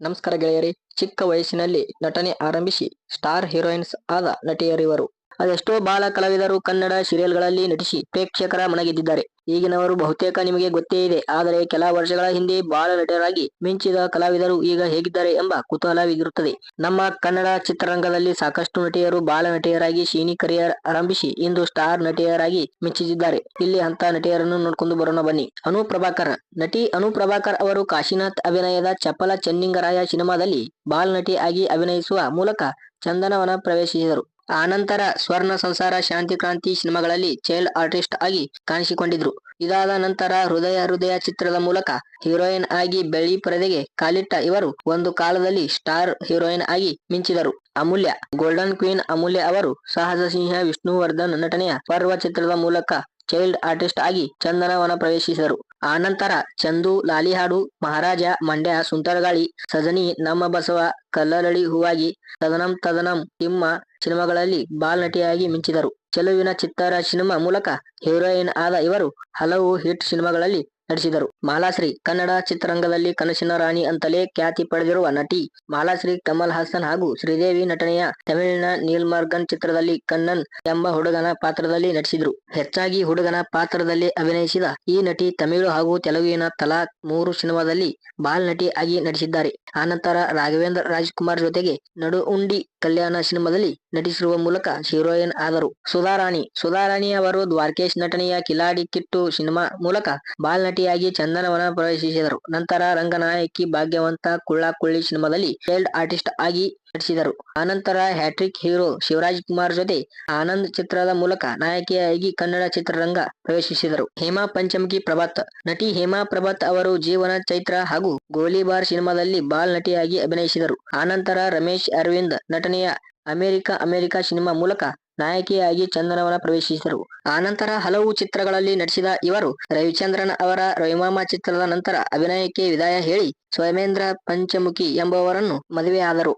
ನಮಸ್ಕಾರ ಗೆಳೆಯರಿ ಚಿಕ್ಕ ವಯಸ್ಸಿನಲ್ಲಿ ನಟನೆ ಆರಂಭಿಸಿ ಸ್ಟಾರ್ ಹೀರೋಯಿನ್ಸ್ ಆದ ನಟಿಯರಿವರು. ಅದೆಷ್ಟೋ ಬಾಲ ಕಲಾವಿದರು ಕನ್ನಡ ಸೀರಿಯಲ್ಗಳಲ್ಲಿ ನಟಿಸಿ ಪ್ರೇಕ್ಷಕರ ಮನಗೆದ್ದಿದ್ದಾರೆ. ಈಗಿನವರು ಬಹುತೇಕ ನಿಮಗೆ ಗೊತ್ತೇ ಇದೆ. ಆದರೆ ಕೆಲ ವರ್ಷಗಳ ಹಿಂದೆ ಬಾಲ ನಟರಾಗಿ ಮಿಂಚಿದ ಕಲಾವಿದರು ಈಗ ಹೇಗಿದ್ದಾರೆ ಎಂಬ ಕುತೂಹಲವಿರುತ್ತದೆ. ನಮ್ಮ ಕನ್ನಡ ಚಿತ್ರರಂಗದಲ್ಲಿ ಸಾಕಷ್ಟು ನಟಿಯರು ಬಾಲ ನಟಿಯರಾಗಿ ಶೀನಿ ಕರಿಯರ್ ಆರಂಭಿಸಿ ಇಂದು ಸ್ಟಾರ್ ನಟಿಯರಾಗಿ ಮಿಂಚಿದ್ದಾರೆ. ಇಲ್ಲಿ ಅಂತ ನಟಿಯರನ್ನು ನೋಡ್ಕೊಂಡು ಬರೋಣ ಬನ್ನಿ. ಅನು ಪ್ರಭಾಕರ್. ನಟಿ ಅನು ಪ್ರಭಾಕರ್ ಅವರು ಕಾಶಿನಾಥ್ ಅಭಿನಯದ ಚಪಲ ಚೆನ್ನಿಂಗರಾಯ ಸಿನಿಮಾದಲ್ಲಿ ಬಾಲ್ ನಟಿ ಆಗಿ ಅಭಿನಯಿಸುವ ಮೂಲಕ ಚಂದನವನ ಪ್ರವೇಶಿಸಿದರು. ಆನಂತರ ಸ್ವರ್ಣ, ಸಂಸಾರ, ಶಾಂತಿ, ಕ್ರಾಂತಿ ಸಿನಿಮಾಗಳಲ್ಲಿ ಚೈಲ್ಡ್ ಆರ್ಟಿಸ್ಟ್ ಆಗಿ ಕಾಣಿಸಿಕೊಂಡಿದ್ರು. ಇದಾದ ನಂತರ ಹೃದಯ ಹೃದಯ ಚಿತ್ರದ ಮೂಲಕ ಹೀರೋಯಿನ್ ಆಗಿ ಬೆಳ್ಳಿ ಪರದೆಗೆ ಕಾಲಿಟ್ಟ ಇವರು ಒಂದು ಕಾಲದಲ್ಲಿ ಸ್ಟಾರ್ ಹೀರೋಯಿನ್ ಆಗಿ ಮಿಂಚಿದರು. ಅಮೂಲ್ಯ, ಗೋಲ್ಡನ್ ಕ್ವೀನ್ ಅಮೂಲ್ಯ ಅವರು ಸಹಜ ಸಿಂಹ ವಿಷ್ಣುವರ್ಧನ್ ನಟನೆಯ ಪರ್ವ ಚಿತ್ರದ ಮೂಲಕ ಚೈಲ್ಡ್ ಆರ್ಟಿಸ್ಟ್ ಆಗಿ ಚಂದನವನ ಪ್ರವೇಶಿಸಿದರು. ಆನಂತರ ಚಂದು, ಲಾಲಿಹಾಡು, ಮಹಾರಾಜ, ಮಂಡ್ಯ, ಸುಂಟರಗಾಳಿ, ಸಜನಿ, ನಮ್ಮ ಬಸವ, ಕಲ್ಲರಳಿ, ಹೂವಾಗಿ, ತದನಂ ತದನಂ, ತಿಮ್ಮ ಸಿನಿಮಾಗಳಲ್ಲಿ ಬಾಲ್ ನಟಿಯಾಗಿ ಮಿಂಚಿದರು. ಚೆಲುವಿನ ಚಿತ್ತಾರ ಸಿನಿಮಾ ಮೂಲಕ ಹೀರೋಯಿನ್ ಆದ ಇವರು ಹಲವು ಹಿಟ್ ಸಿನಿಮಾಗಳಲ್ಲಿ ನಟಿಸಿದರು ಮಾಲಾಶ್ರೀ, ಕನ್ನಡ ಚಿತ್ರರಂಗದಲ್ಲಿ ಕನಸಿನ ರಾಣಿ ಅಂತಲೇ ಖ್ಯಾತಿ ಪಡೆದಿರುವ ನಟಿ ಮಾಲಾಶ್ರೀ, ಕಮಲ್ ಹಾಸನ್ ಹಾಗೂ ಶ್ರೀದೇವಿ ನಟನೆಯ ತಮಿಳಿನ ನೀಲ್ಮಾರ್ಗನ್ ಚಿತ್ರದಲ್ಲಿ ಕಣ್ಣನ್ ಎಂಬ ಹುಡುಗನ ಪಾತ್ರದಲ್ಲಿ ನಟಿಸಿದ್ರು. ಹೆಚ್ಚಾಗಿ ಹುಡುಗನ ಪಾತ್ರದಲ್ಲಿ ಅಭಿನಯಿಸಿದ ಈ ನಟಿ ತಮಿಳು ಹಾಗೂ ತೆಲುಗಿನ ತಲಾ ಮೂರು ಸಿನಿಮಾದಲ್ಲಿ ಬಾಲ್ ನಟಿ ಆಗಿ ನಟಿಸಿದ್ದಾರೆ. ಆನಂತರ ರಾಘವೇಂದ್ರ ರಾಜ್ಕುಮಾರ್ ಜೊತೆಗೆ ನಡು ಉಂಡಿ ಕಲ್ಯಾಣ ಸಿನಿಮಾದಲ್ಲಿ ನಟಿಸಿರುವ ಮೂಲಕ ಹೀರೋಯಿನ್ ಆದರು. ಸುಧಾರಾಣಿ ಸುಧಾರಾಣಿ ಅವರು ದ್ವಾರಕೇಶ್ ನಟನೆಯ ಕಿಲಾಡಿ ಕಿಟ್ಟು ಸಿನಿಮಾ ಮೂಲಕ ಬಾಲ್ ನಟಿಯಾಗಿ ಚಂದನವನ ಪ್ರವೇಶಿಸಿದರು. ನಂತರ ರಂಗನಾಯಕಿ ಭಾಗ್ಯವಂತ ಕುಳ್ಳಾಕುಳ್ಳಿ ಸಿನಿಮಾದಲ್ಲಿ ಚೈಲ್ಡ್ ಆರ್ಟಿಸ್ಟ್ ಆಗಿ ನಟಿಸಿದರು. ಆನಂತರ ಹ್ಯಾಟ್ರಿಕ್ ಹೀರೋ ಶಿವರಾಜ್ ಕುಮಾರ್ ಜೊತೆ ಆನಂದ್ ಚಿತ್ರದ ಮೂಲಕ ನಾಯಕಿಯಾಗಿ ಕನ್ನಡ ಚಿತ್ರರಂಗ ಪ್ರವೇಶಿಸಿದರು. ಹೇಮಾ ಪಂಚಮುಖಿ ಪ್ರಭಾತ್ ನಟಿ ಹೇಮಾ ಪ್ರಭಾತ್ ಅವರು ಜೀವನ ಚೈತ್ರ ಹಾಗೂ ಗೋಲಿಬಾರ್ ಸಿನಿಮಾದಲ್ಲಿ ಬಾಲ್ ನಟಿಯಾಗಿ ಅಭಿನಯಿಸಿದರು. ಆನಂತರ ರಮೇಶ್ ಅರವಿಂದ್ ನಟನೆಯ ಅಮೆರಿಕ ಅಮೆರಿಕ ಸಿನಿಮಾ ಮೂಲಕ ನಾಯಕಿಯಾಗಿ ಚಂದನವನ ಪ್ರವೇಶಿಸಿದರು. ಆನಂತರ ಹಲವು ಚಿತ್ರಗಳಲ್ಲಿ ನಟಿಸಿದ ಇವರು ರವಿಚಂದ್ರನ್ ಅವರ ರವಿಮಾಮ ಚಿತ್ರದ ನಂತರ ಅಭಿನಯಕ್ಕೆ ವಿದಾಯ ಹೇಳಿ ಸ್ವಯಮೇಂದ್ರ ಪಂಚಮುಖಿ ಎಂಬುವರನ್ನು ಮದುವೆಯಾದರು.